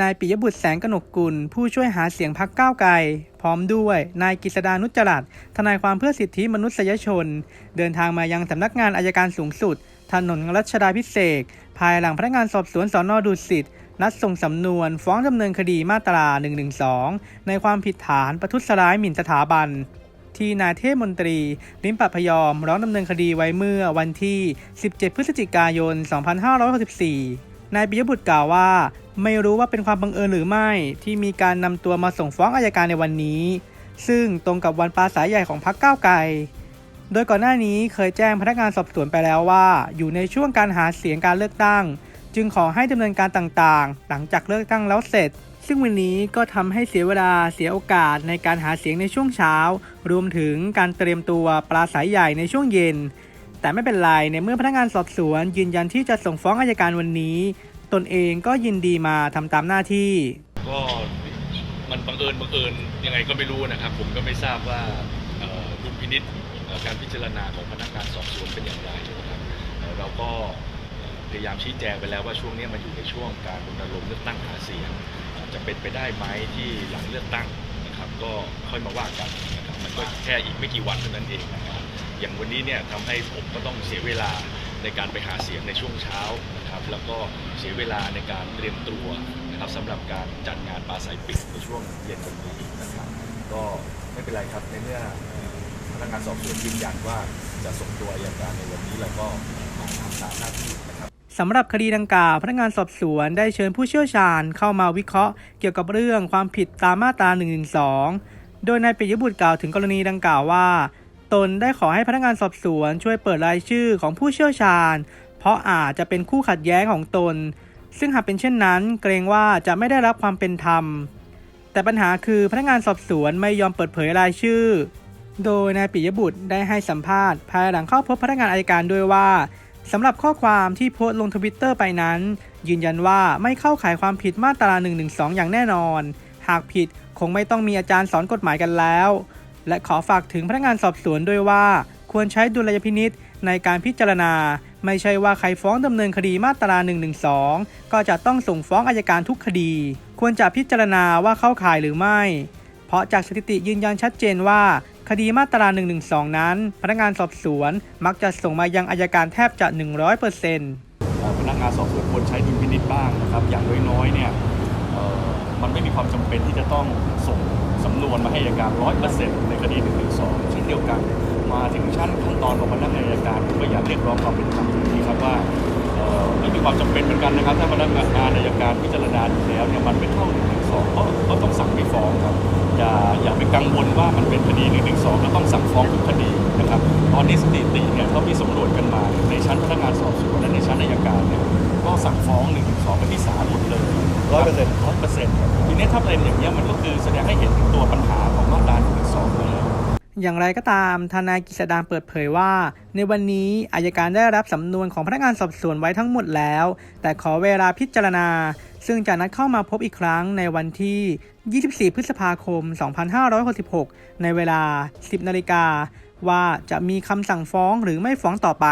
นายปิยบุตรแสงกนกกุล ผู้ช่วยหาเสียงพักก้าวไกล พร้อมด้วยนายกฤษดานุจรัตทนายความเพื่อสิทธิมนุษยชน เดินทางมายังสำนักงานอายการสูงสุด ถนนรัชดาพิเศษภายหลังพนักงานสอบสวนสอนอดุสิตนัดส่งสำนวน ฟ้องดำเนินคดีมาตรา 112 ในความผิดฐานประทุษร้ายหมิ่นสถาบัน ที่นายเทพมนตรี ลิ้มปะพยอม ร้องดำเนินคดีไว้เมื่อวันที่ 17 พฤศจิกายน 2564 นายปิยบุตรกล่าวว่า ไม่รู้ว่าเป็นความบังเอิญหรือไม่ ที่มีการนำตัวมาส่งฟ้องอายการในวันนี้ ซึ่งตรงกับวันปราศัยใหญ่ของพรรคก้าวไกล โดยก่อนหน้านี้เคยแจ้งพนักงานสอบสวนไปแล้วว่า อยู่ในช่วงการหาเสียงการเลือกตั้ง จึงขอให้ดำเนินการต่างๆ หลังจากเลือกตั้งแล้วเสร็จ ซึ่งวันนี้ก็ทำให้เสียเวลาเสียโอกาสในการหาเสียงในช่วงเช้า รวมถึงการเตรียมตัวปราศัยใหญ่ในช่วงเย็น แต่ไม่เป็นไรในเมื่อพนักงานสอบสวน ยืนยันที่จะส่งฟ้องอายการวันนี้ ตนเองก็ยินดีมาทำตามหน้าที่ ก็มันบังเอิญบังเอิญยังไงก็ไม่รู้นะครับ ผมก็ไม่ทราบว่าเอ่อดุลพินิษการพิจารณาของพนักงานสอบสวนเป็นอย่างไรนะครับเราก็พยายามชี้แจงไปแล้วว่าช่วงนี้มันอยู่ในช่วงการรณรงค์เลือกตั้งหาเสียงจะเป็นไปได้ไหมที่หลังเลือกตั้งนะครับ ก็ค่อยมาว่ากันนะครับมันก็แค่อีกไม่กี่วันเท่านั้นเองนะครับ อย่างวันนี้เนี่ยทำให้ผมก็ต้องเสียเวลาในการไปหาเสียงในช่วงเช้านะครับแล้วก็เสียเวลาในการเตรียมตัวนะครับสำหรับการจัดงานปาศัยปิดในช่วงเย็นวันนี้นะครับ ก็ไม่เป็นไรครับในเมื่อพนักงานสอบสวนยืนยันว่าจะส่งตัวอัยการในวันนี้แล้วก็ทำตามหน้าที่นะครับสำหรับคดีดังกล่าวพนักงานสอบสวนได้เชิญผู้เชี่ยวชาญเข้ามาวิเคราะห์ เกี่ยวกับเรื่องความผิดตามมาตรา112 โดยนายปิยบุตรกล่าวถึงกรณีดังกล่าวว่า ตนได้ขอให้พนักงานสอบสวนช่วยเปิดรายชื่อของผู้เชี่ยวชาญ เพราะอาจจะเป็นคู่ขัดแย้งของตน ซึ่งหากเป็นเช่นนั้น เกรงว่าจะไม่ได้รับความเป็นธรรม แต่ปัญหาคือพนักงานสอบสวนไม่ยอมเปิดเผยรายชื่อ โดยนายปิยบุตรได้ให้สัมภาษณ์ภายหลังเข้าพบพนักงานอายการด้วยว่าสำหรับข้อความที่โพสต์ลงทวิตเตอร์ไปนั้น ยืนยันว่าไม่เข้าข่ายความผิดมาตรา112อย่างแน่นอน หากผิดคงไม่ต้องมีอาจารย์สอนกฎหมายกันแล้ว และขอฝากถึงพนักงานสอบสวนด้วยว่า ควรใช้ดุลยพินิษในการพิจารณา ไม่ใช่ว่าใครฟ้องดำเนินคดีมาตรา 112 ก็จะต้องส่งฟ้องอายการทุกคดี ควรจะพิจารณาว่าเข้าข่ายหรือไม่ เพราะจากสถิติยืนยันชัดเจนว่าคดีมาตรา 112 นั้น พนักงานสอบสวนมักจะส่งมายังอายการแทบจะ 100%เอ่พนักงานสอบสวนควรใช้ดุลพินิจบ้างนะครับ อย่างน้อยๆ เนี่ยมันไม่มีความจำเป็นที่จะต้องส่ง สำนวนมาให้อัยการร้อยเปอร์เซ็นต์ในคดี1นึเช่นเดียวกัน มาถึงชั้นขั้นตอนของพนักงานอัยการผมก็อยากเรียกร้องความเป็นธรรมตรงนี้ครับว่าเอ่อไม่มีความจำเป็นเหมือนกันนะครับ ถ้าพนักงานอัยการพิจารณาอยู่แล้วเนี่ยมันไม่เข้า1นึก็ก็ต้องสั่งไม่ฟ้องครับอย่าอย่าไปกังวลว่ามันเป็นคดี1นึแล้วต้องสั่งฟ้องทุกคดีนะครับตอนนี้สถิติเนี่ยเท่าที่สำรวจกันมาในชั้นพนักงานสอบสวนและในชั้นอัยการเนี่ยก็สั่งฟ้อง1นึไปที่ศาลหมดเลยร้อยเปอร์เซ็นต์ร้อยเปอร์เซ็นต์ ทีนี้ถ้าเป็นอย่างนี้ยมันก็คือแสดงให้เห็นถึงตัวปัญหาของมาตรา1นึแล้วอย่างไรก็ตาม ทนายกฤษดางเปิดเผยว่า ในวันนี้อายการได้รับสำนวนของพนักงานสอบสวนไว้ทั้งหมดแล้ว แต่ขอเวลาพิจารณา ซึ่งจะนัดเข้ามาพบอีกครั้งในวันที่ 24 พฤษภาคม 2566 ในเวลา 10 นาฬิกา ว่าจะมีคำสั่งฟ้องหรือไม่ฟ้องต่อไป